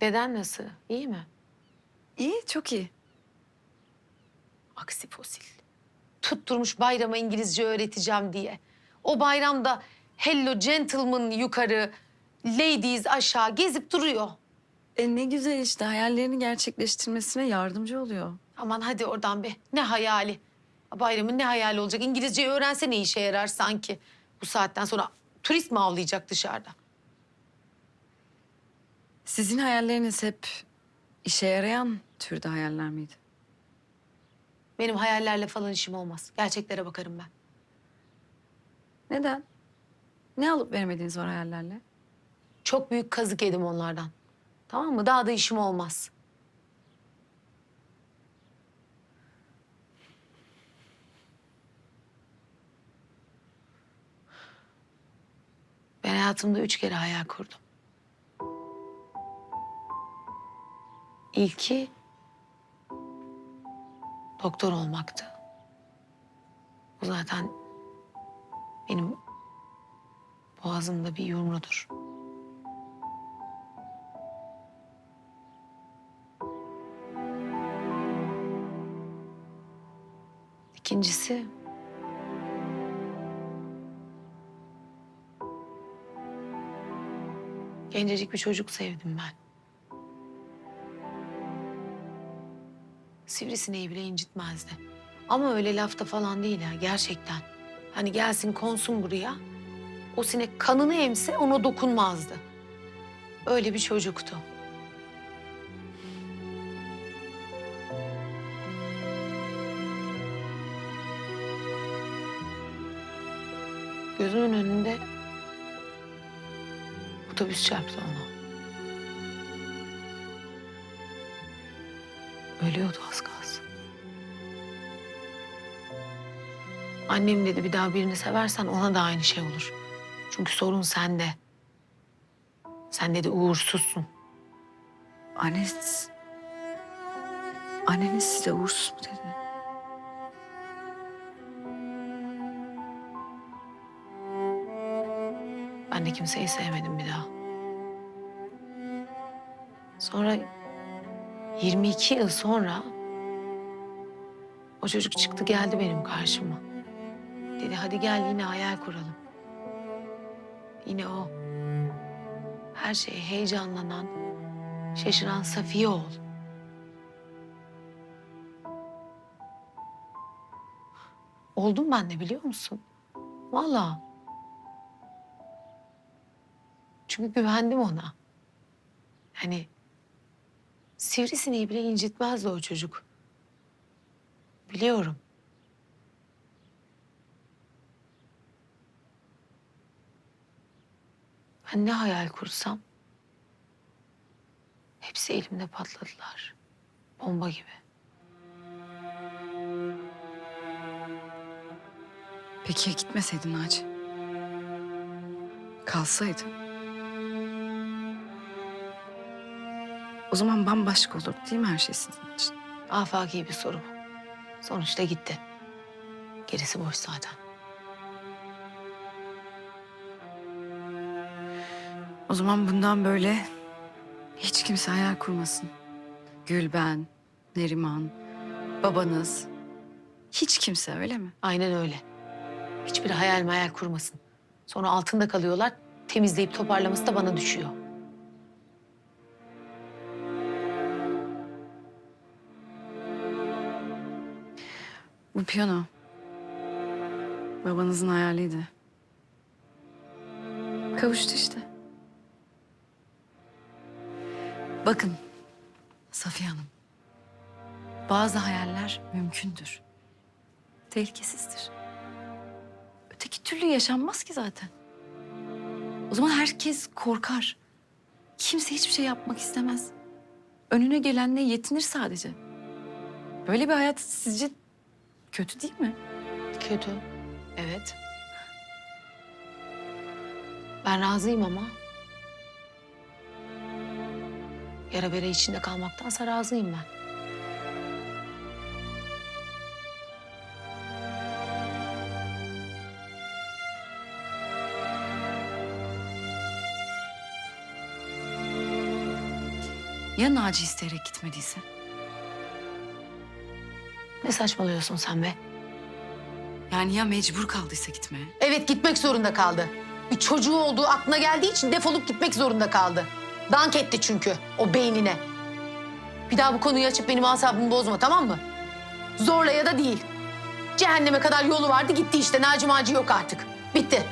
Deden nasıl? İyi mi? İyi, çok iyi. Aksi fosil. Tutturmuş bayrama İngilizce öğreteceğim diye. O bayramda hello gentleman yukarı, ladies aşağı gezip duruyor. E ne güzel işte hayallerini gerçekleştirmesine yardımcı oluyor. Aman hadi oradan be. Ne hayali? Bayramın ne hayali olacak? İngilizceyi öğrense ne işe yarar sanki? Bu saatten sonra turist mi avlayacak dışarıda? Sizin hayalleriniz hep işe yarayan türde hayaller miydi? Benim hayallerle falan işim olmaz. Gerçeklere bakarım ben. Neden? Ne alıp veremediğiniz var hayallerle? Çok büyük kazık yedim onlardan. Tamam mı? Daha da işim olmaz. Ben hayatımda üç kere hayal kurdum. İlki doktor olmaktı. Bu zaten benim boğazımda bir yumrudur. İkincisi... Gencecik bir çocuk sevdim ben. Sivrisineği bile incitmezdi. Ama öyle lafta falan değil ha, gerçekten. Hani gelsin konsun buraya, o sinek kanını emse ona dokunmazdı. Öyle bir çocuktu. Gözümün önünde otobüs çarptı ona. Ölüyordu az kalsın. Annem dedi bir daha birini seversen ona da aynı şey olur. Çünkü sorun sende. Sen dedi uğursuzsun. Anneniz... Anneniz size uğursuz mu dedi? Ben de kimseyi sevmedim bir daha. Sonra 22 yıl sonra o çocuk çıktı geldi benim karşıma. Dedi hadi gel yine hayal kuralım. Yine o. Her şeye heyecanlanan, şaşıran Safiye ol. Oldum ben de biliyor musun? Vallahi. Çünkü güvendim ona. Hani sivrisineği bile incitmezdi o çocuk. Biliyorum. Ben ne hayal kursam hepsi elimde patladılar. Bomba gibi. Peki ya gitmeseydin Naci? Kalsaydı? O zaman bambaşka olurdu değil mi her şey sizin için? Afaki bir soru bu. Sonuçta gitti. Gerisi boş zaten. O zaman bundan böyle hiç kimse hayal kurmasın. Gül ben, Neriman, babanız. Hiç kimse öyle mi? Aynen öyle. Hiçbir hayal mayal kurmasın. Sonra altında kalıyorlar. Temizleyip toparlaması da bana düşüyor. Bu piyano. Babanızın hayaliydi. Kavuştu işte. Bakın Safiye Hanım. Bazı hayaller mümkündür. Tehlikesizdir. Öteki türlü yaşanmaz ki zaten. O zaman herkes korkar. Kimse hiçbir şey yapmak istemez. Önüne gelenle yetinir sadece. Böyle bir hayat sizce kötü değil mi? Kötü. Evet. Ben razıyım ama. Yara bere içinde kalmaktansa razıyım ben. Ya Naci isteyerek gitmediyse? Ne saçmalıyorsun sen be? Yani ya mecbur kaldıysa gitmeye? Evet gitmek zorunda kaldı. Bir çocuğu olduğu aklına geldiği için defolup gitmek zorunda kaldı. Dank etti çünkü o beynine. Bir daha bu konuyu açıp benim asabımı bozma tamam mı? Zorla ya da değil. Cehenneme kadar yolu vardı gitti işte. Naci Maci yok artık. Bitti.